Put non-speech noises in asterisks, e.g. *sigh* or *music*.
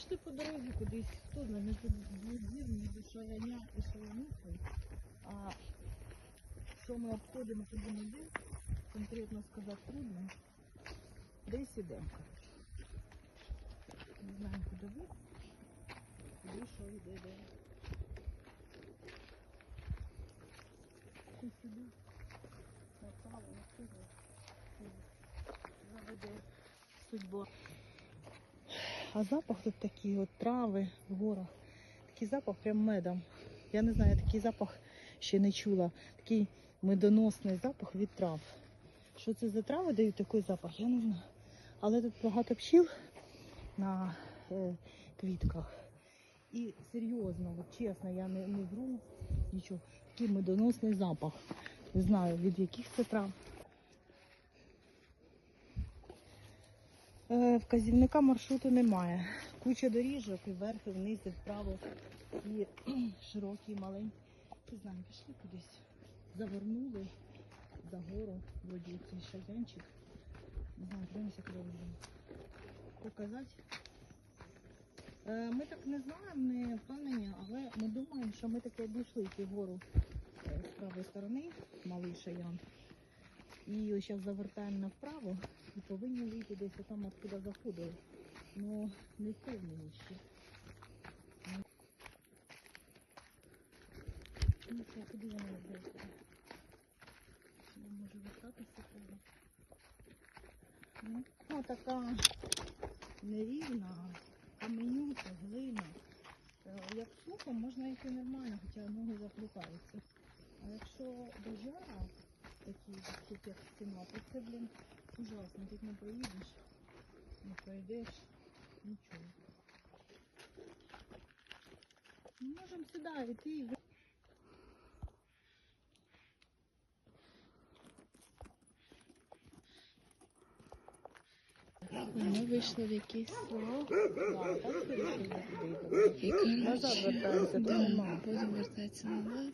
пішли по дорозі кудись, хто знає, між двір, між шаяня і шаяницею. А що ми обходимо туди де, конкретно сказати трудно. Десь ідемо. Не знаємо, куди ви. Куди, що, йде, де. Ось сюди. Направо, направо. Заведе судьба. А запах тут такий, от трави в горах. Такий запах прям медом. Я не знаю, я такий запах ще не чула. Такий медоносний запах від трав. Що це за трави дають такий запах, я не знаю. Але тут багато пчіл на е, квітках. І серйозно, от чесно, я не, не вру нічого. Такий медоносний запах. Не знаю, від яких це трав. Вказівника маршруту немає. Куча доріжок і вверх, і вниз, і вправо. І *clears throat* широкі, і маленькі. Не знаю, пішли кудись. Завернули за гору, вроді цей шаянчик. Не знаю, дивимося, куди будемо. Показати. Е, Ми так не знаємо, не впевнені, але ми думаємо, що ми таки обійшли цю гору е, з правої сторони, малий шаян. І зараз завертаємо направо десь там, откуда заходили. Ну, не впевнені ще. Ну, це куди вони йдуть? Я можу вертатися треба. Ну, ну, така нерівна, каменюка, глина. Е, Як сухо, можна йти нормально, хоча ноги заплутаються. А якщо до жара, такі як стіна, то це, блін, ужасно. Тут не проїдеш, не пройдеш, нічого. Ми можемо сюди йти. Ми вийшли в якийсь село, Назад потім вертається назад.